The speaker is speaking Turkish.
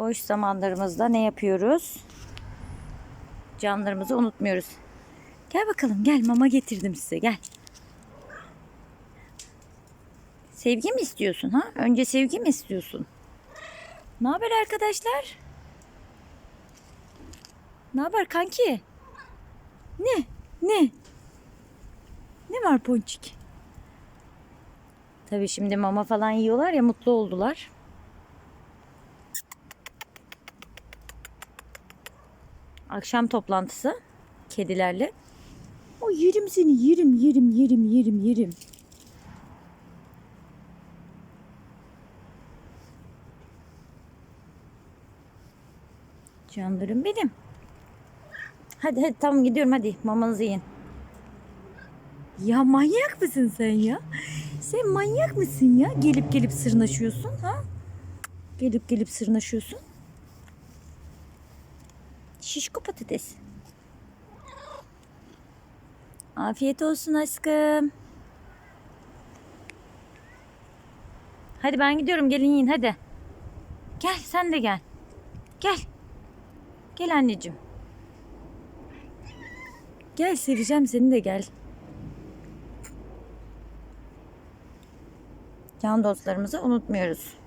Boş zamanlarımızda ne yapıyoruz? Canlarımızı unutmuyoruz. Gel bakalım gel mama getirdim size gel. Sevgi mi istiyorsun ha? Önce sevgi mi istiyorsun? Ne haber arkadaşlar? Ne haber kanki? Ne? Ne? Ne var ponçik? Tabii şimdi mama falan yiyorlar ya mutlu oldular. Akşam toplantısı kedilerle. O yerim seni yerim yerim yerim yerim yerim. Canlarım benim. Hadi hadi tamam gidiyorum hadi mamanızı yiyin. Ya manyak mısın sen ya? Sen manyak mısın ya? Gelip gelip sırnaşıyorsun ha? Gelip gelip sırnaşıyorsun. Şişko patates. Afiyet olsun aşkım. Hadi ben gidiyorum gelin yiyin hadi. Gel sen de gel. Gel. Gel anneciğim. Gel seveceğim seni de gel. Can dostlarımızı unutmuyoruz.